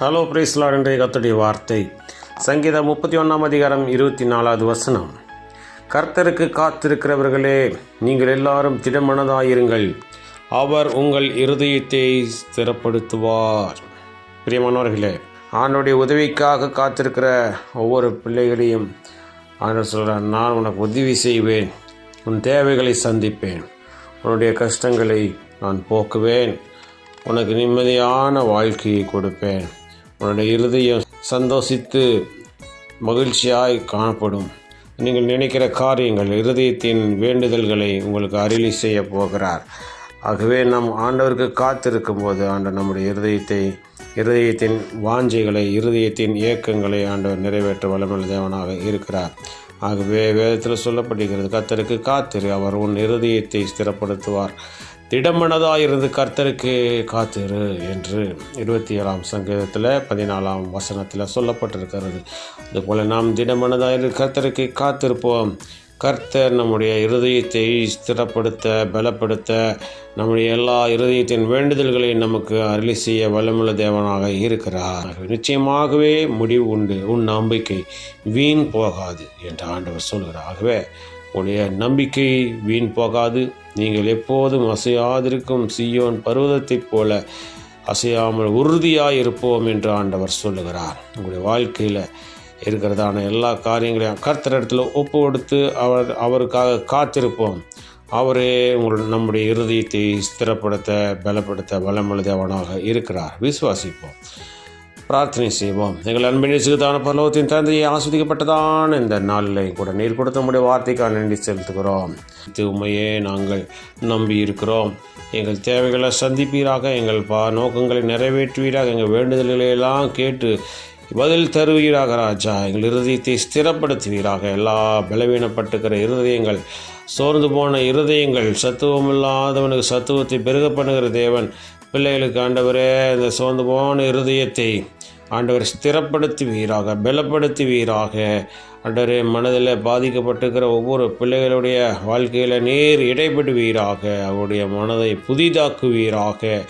Hello பிரைஸ்லார் என்ற கத்துடைய வார்த்தை. சங்கீதம் முப்பத்தி ஒன்றாம் அதிகாரம் இருபத்தி நாலாவது வசனம். கர்த்தருக்கு காத்திருக்கிறவர்களே நீங்கள் எல்லாரும் திடமனதாயிருங்கள். அவர் உங்கள் இருதயத்தை ஸ்திரப்படுத்துவார். பிரியமானவர்களே ஆண்டுடைய உதவிக்காக காத்திருக்கிற ஒவ்வொரு பிள்ளைகளையும் ஆண்டவர் சொல்கிறார் நான் உனக்கு உதவி செய்வேன் உன் தேவைகளை சந்திப்பேன் உன்னுடைய கஷ்டங்களை நான் போக்குவேன் உனக்கு நிம்மதியான வாழ்க்கையை கொடுப்பேன். உன்னுடைய இருதயம் சந்தோஷித்து மகிழ்ச்சியாய் காணப்படும். நீங்கள் நினைக்கிற காரியங்கள் இருதயத்தின் வேண்டுதல்களை உங்களுக்கு அருளி செய்ய போகிறார். ஆகவே நம் ஆண்டவருக்கு காத்திருக்கும் போது ஆண்டவர் நம்முடைய இருதயத்தை இருதயத்தின் வாஞ்சைகளை இருதயத்தின் இயக்கங்களை ஆண்டவர் நிறைவேற்ற வல்லமையுள்ள தேவனாக இருக்கிறார். ஆகவே வேதத்தில் சொல்லப்படுகிறது கர்த்தருக்கு காத்திரு அவர் உன் இருதயத்தை ஸ்திரப்படுத்துவார். திடமனதாயிருந்து கர்த்தருக்கு காத்திரு என்று இருபத்தி ஏழாம் சங்கீதத்தில் பதினாலாம் வசனத்தில் சொல்லப்பட்டிருக்கிறது. அதுபோல் நாம் திடமனதாயிரு கர்த்தருக்கு காத்திருப்போம். கர்த்தர் நம்முடைய இருதயத்தை ஸ்திரப்படுத்த பலப்படுத்த நம்முடைய எல்லா இருதயத்தின் வேண்டுதல்களை நமக்கு அருளி செய்ய வல்லமுள்ள தேவனாக இருக்கிறார். நிச்சயமாகவே முடிவு உண்டு. உன் நம்பிக்கை வீண் போகாது என்று ஆண்டவர் சொல்கிறார். ஆகவே உடைய நம்பிக்கை வீண் போகாது. நீங்கள் எப்போதும் அசையாதிருக்கும் சியோன் பருவதத்தைப் போல அசையாமல் உறுதியாக இருப்போம் என்று ஆண்டவர் சொல்லுகிறார். உங்களுடைய வாழ்க்கையில் இருக்கிறதான எல்லா காரியங்களையும் கர்த்தர் இடத்துல ஒப்பு கொடுத்து அவர் அவருக்காக காத்திருப்போம். அவரே உங்கள் நம்முடைய இருதயத்தை ஸ்திரப்படுத்த பலப்படுத்த வல்லமுள்ள இருக்கிறார். விசுவாசிப்போம். பிரார்த்தனை செய்வோம். எங்கள் அன்பின் சிறுதான பரலோகத்தின் தந்தையை ஆஸ்வதிக்கப்பட்டதான இந்த நாளிலையும் கூட நீர் கொடுத்த நம்முடைய வார்த்தைக்காக நன்றி செலுத்துகிறோம். உண்மையே நாங்கள் நம்பி இருக்கிறோம். எங்கள் தேவைகளை சந்திப்பீராக. எங்கள் பா நோக்கங்களை நிறைவேற்றுவீராக. எங்கள் வேண்டுதல்களை எல்லாம் கேட்டு பதில் தருவீராக ராஜா. எங்கள் இருதயத்தை ஸ்திரப்படுத்துவீராக. எல்லா பலவீனப்பட்டுக்கிற இருதயங்கள் சோர்ந்து போன இருதயங்கள் சத்துவமில்லாதவனுக்கு சத்துவத்தை பெருக பண்ணுகிற தேவன். பிள்ளைகளுக்கு ஆண்டவரே இந்த சோர்ந்து போன இருதயத்தை ஆண்டவர் ஸ்திரப்படுத்துவீராக பலப்படுத்துவீராக. ஆண்டவரே மனதில் பாதிக்கப்பட்டுக்கிற ஒவ்வொரு பிள்ளைகளுடைய வாழ்க்கையில் நேர் இடைப்படுவீராக அவருடைய மனதை புதிதாக்குவீராக.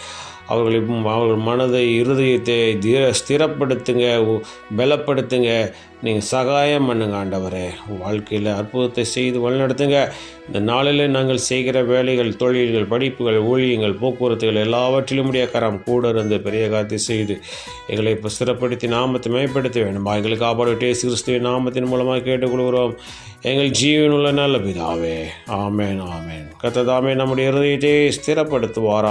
அவர்களை அவர்கள் மனதை இருதயத்தை தீர ஸ்திரப்படுத்துங்க பலப்படுத்துங்க. நீங்கள் சகாயம் பண்ணுங்க ஆண்டவரே. வாழ்க்கையில் அற்புதத்தை செய்து வழிநடத்துங்க. இந்த நாளில் நாங்கள் செய்கிற வேலைகள் தொழில்கள் படிப்புகள் ஊழியங்கள் போக்குவரத்துகள் எல்லாவற்றிலும் உடைய கரம் கூட இருந்து பெரிய காத்தி செய்து எங்களை இப்போ ஸ்திரப்படுத்தி நாமத்தை மேம்படுத்த வேண்டும். எங்களுக்கு காப்பாடு டேசு கிறிஸ்துவின் நாமத்தின் மூலமாக கேட்டுக்கொள்கிறோம். எங்கள் ஜீவனுள்ள நல்ல பிதாவே. ஆமேன் ஆமேன். கத்ததாமே நம்முடைய இருதயத்தை ஸ்திரப்படுத்துவாரா